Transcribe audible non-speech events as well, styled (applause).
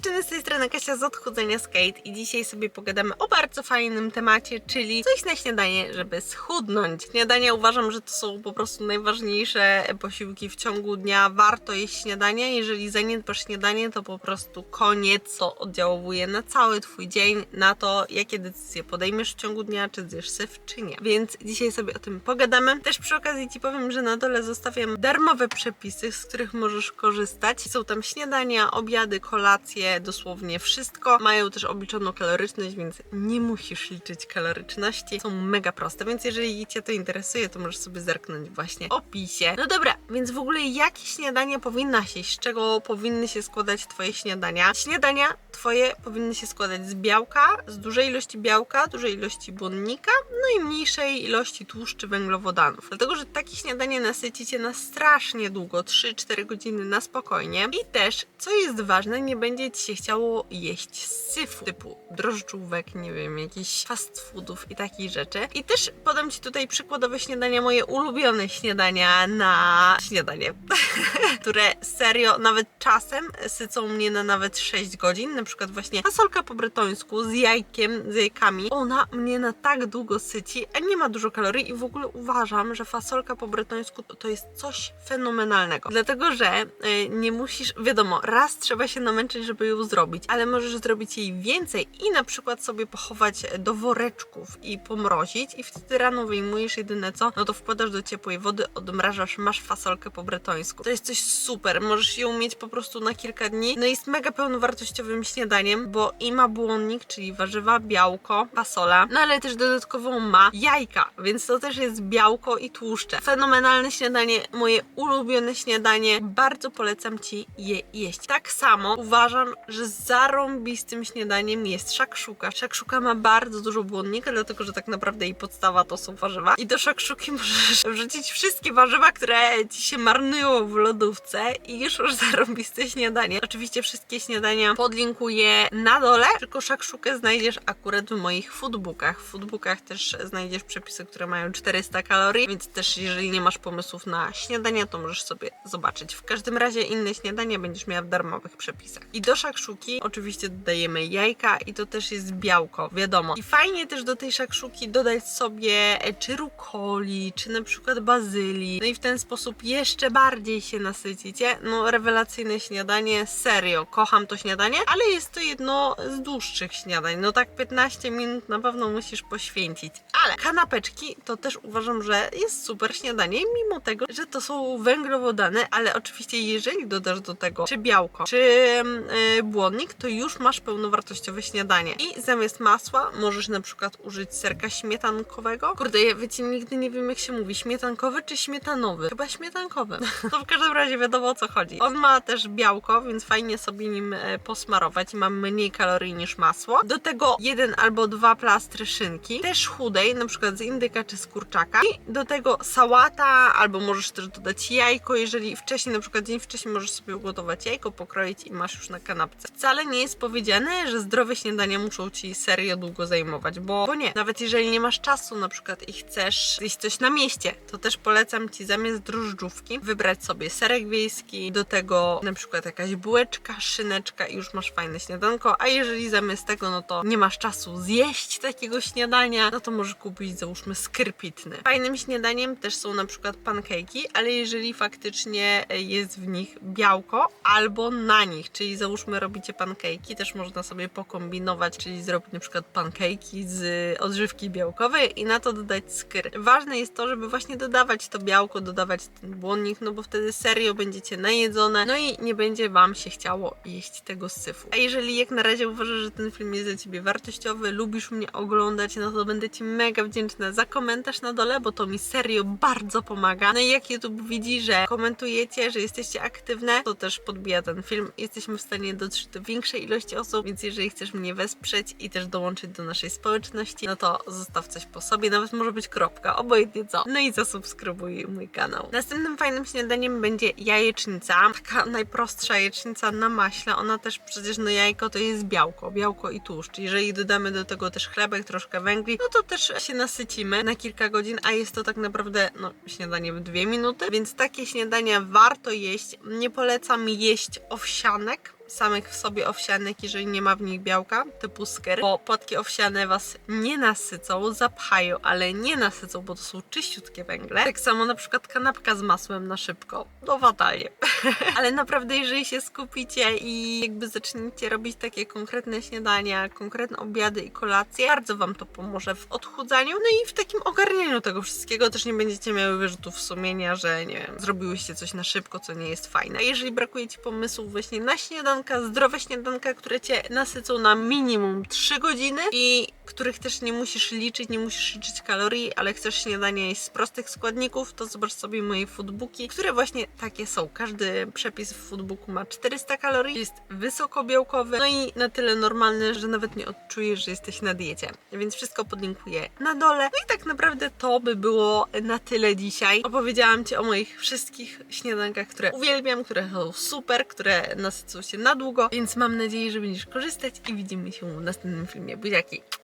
dziewczyny, z tej strony Kasia z Odchudzenia Skate i dzisiaj sobie pogadamy o bardzo fajnym temacie, czyli coś na śniadanie, żeby schudnąć. Śniadania uważam, że to są po prostu najważniejsze posiłki w ciągu dnia. Warto jeść śniadanie, jeżeli zaniedbasz śniadanie, to po prostu koniec. To oddziałuje na cały Twój dzień, na to, jakie decyzje podejmiesz w ciągu dnia, czy zjesz syf, czy nie. Więc dzisiaj sobie o tym pogadamy. Też przy okazji Ci powiem, że na dole zostawiam darmowe przepisy, z których możesz korzystać. Są tam śniadania, obiady, kolacje, dosłownie wszystko. Mają też obliczoną kaloryczność, więc nie musisz liczyć kaloryczności. Są mega proste, więc jeżeli Cię to interesuje, to możesz sobie zerknąć właśnie w opisie. No dobra, więc w ogóle jakie śniadania powinnaś jeść? Z czego powinny się składać Twoje śniadania? Śniadania Twoje powinny się składać z białka, z dużej ilości białka, dużej ilości błonnika, no i mniejszej ilości tłuszczy węglowodanów. Dlatego, że takie śniadanie nasyci Cię na strasznie długo, 3-4 godziny na spokojnie. I też, co jest ważne, nie będzie Ci się chciało jeść syfu, typu drożdżówek, nie wiem, jakichś fast foodów i takich rzeczy. I też podam Ci tutaj przykładowe śniadania, moje ulubione śniadania na śniadanie, (laughs) które serio, nawet czasem sycą mnie na nawet 6 godzin. Na przykład właśnie fasolka po bretońsku z jajkiem, z jajkami. Ona mnie na tak długo syci, a nie ma dużo kalorii i w ogóle uważam, że fasolka po bretońsku to, jest coś fenomenalnego. Dlatego, że y, nie musisz, wiadomo, raz trzeba się namęczyć, żeby ją zrobić, ale możesz zrobić jej więcej i na przykład sobie pochować do woreczków i pomrozić i wtedy rano wyjmujesz jedyne co, no to wkładasz do ciepłej wody, odmrażasz, masz fasolkę po bretońsku. To jest coś super, możesz ją mieć po prostu na kilka dni. No jest mega pełnowartościowym śniadaniem, bo i ma błonnik, czyli warzywa, białko, fasola, no ale też dodatkowo ma jajka, więc to też jest białko i tłuszcze. Fenomenalne śniadanie, moje ulubione śniadanie, bardzo polecam Ci je jeść. Tak samo uważam, że zarąbistym śniadaniem jest szakszuka. Szakszuka ma bardzo dużo błonnika, dlatego że tak naprawdę jej podstawa to są warzywa. I do szakszuki (laughs) możesz wrzucić wszystkie warzywa, które Ci się marnują w lodówce i już masz zarąbiste śniadanie. Oczywiście wszystkie śniadania podlinkuję na dole, tylko szakszukę znajdziesz akurat w moich foodbookach. W foodbookach też znajdziesz przepisy, które mają 400 kalorii, więc też jeżeli nie masz pomysłów na śniadania, to możesz sobie zobaczyć. W każdym razie inne śniadania będziesz miała w darmowych przepisach. I do szakszuki oczywiście dodajemy jajka i to też jest białko, wiadomo. I fajnie też do tej szakszuki dodać sobie e, czy rukoli, czy na przykład bazylii. No i w ten sposób jeszcze bardziej się nasycicie. No rewelacyjne śniadanie, serio, kocham to śniadanie, ale jest to jedno z dłuższych śniadań. No tak 15 minut na pewno musisz poświęcić. Ale kanapeczki to też uważam, że jest super śniadanie, mimo tego, że to są węglowodany, ale oczywiście jeżeli dodasz do tego czy białko, czy yy, błonnik, to już masz pełnowartościowe śniadanie. I zamiast masła możesz na przykład użyć serka śmietankowego. Kurde, ja wiecie, nigdy nie wiem jak się mówi, śmietankowy czy śmietanowy? Chyba śmietankowy. (laughs) To w każdym razie wiadomo o co chodzi. On ma też białko, więc fajnie sobie nim e, posmarować i ma mniej kalorii niż masło. Do tego jeden albo dwa plastry szynki, też chudej, na przykład z indyka czy z kurczaka. I do tego sałata, albo możesz też dodać jajko, jeżeli wcześniej, na przykład dzień wcześniej możesz sobie ugotować jajko, pokroić i masz już na kanapce. Wcale nie jest powiedziane, że zdrowe śniadania muszą ci serio długo zajmować, bo, bo nie. Nawet jeżeli nie masz czasu na przykład i chcesz zjeść coś na mieście, to też polecam ci zamiast drożdżówki wybrać sobie serek wiejski, do tego na przykład jakaś bułeczka, szyneczka i już masz fajne śniadanko, a jeżeli zamiast tego, no to nie masz czasu zjeść takiego śniadania, no to możesz kupić załóżmy skrypitny. Fajnym śniadaniem też są na przykład pancake'i, ale jeżeli faktycznie jest w nich białko albo na nich, czyli załóżmy robicie pancake'i, też można sobie pokombinować, czyli zrobić na przykład pancake'i z odżywki białkowej i na to dodać skyr. Ważne jest to, żeby właśnie dodawać to białko, dodawać ten błonnik, no bo wtedy serio będziecie najedzone, no i nie będzie Wam się chciało jeść tego syfu. A jeżeli jak na razie uważasz, że ten film jest dla Ciebie wartościowy, lubisz mnie oglądać, no to będę Ci mega wdzięczna za komentarz na dole, bo to mi serio bardzo pomaga. No i jak YouTube widzi, że komentujecie, że jesteście aktywne, to też podbija ten film. Jesteśmy w stanie dotrzeć do większej ilości osób, więc jeżeli chcesz mnie wesprzeć i też dołączyć do naszej społeczności, no to zostaw coś po sobie, nawet może być kropka, obojętnie co. No i zasubskrybuj mój kanał. Następnym fajnym śniadaniem będzie jajecznica. Taka najprostsza jajecznica na maśle. Ona też przecież no jajko to jest białko, białko i tłuszcz. Jeżeli dodamy do tego też chlebek, troszkę węgli, no to też się nasycimy na kilka godzin, a jest to tak naprawdę no śniadanie w dwie minuty, więc takie śniadania warto jeść. Nie polecam jeść owsianek, samych w sobie owsianek, jeżeli nie ma w nich białka, typu sker, bo płatki owsiane was nie nasycą, zapchają, ale nie nasycą, bo to są czyściutkie węgle. Tak samo na przykład kanapka z masłem na szybko. No fatalnie. (laughs) ale naprawdę, jeżeli się skupicie i jakby zaczniecie robić takie konkretne śniadania, konkretne obiady i kolacje, bardzo wam to pomoże w odchudzaniu, no i w takim ogarnieniu tego wszystkiego. Też nie będziecie miały wyrzutów sumienia, że nie wiem, zrobiłyście coś na szybko, co nie jest fajne. A jeżeli brakuje ci pomysłów właśnie na śniadanka, zdrowe śniadanka, które cię nasycą na minimum 3 godziny i których też nie musisz liczyć, nie musisz liczyć kalorii, ale chcesz śniadanie z prostych składników, to zobacz sobie moje foodbooki, które właśnie takie są. Każdy przepis w foodbooku ma 400 kalorii, jest wysokobiałkowy, no i na tyle normalny, że nawet nie odczujesz, że jesteś na diecie. Więc wszystko podlinkuję na dole. No i tak naprawdę to by było na tyle dzisiaj. Opowiedziałam Ci o moich wszystkich śniadankach, które uwielbiam, które są super, które nasycą się na długo, więc mam nadzieję, że będziesz korzystać i widzimy się w następnym filmie. Buziaki!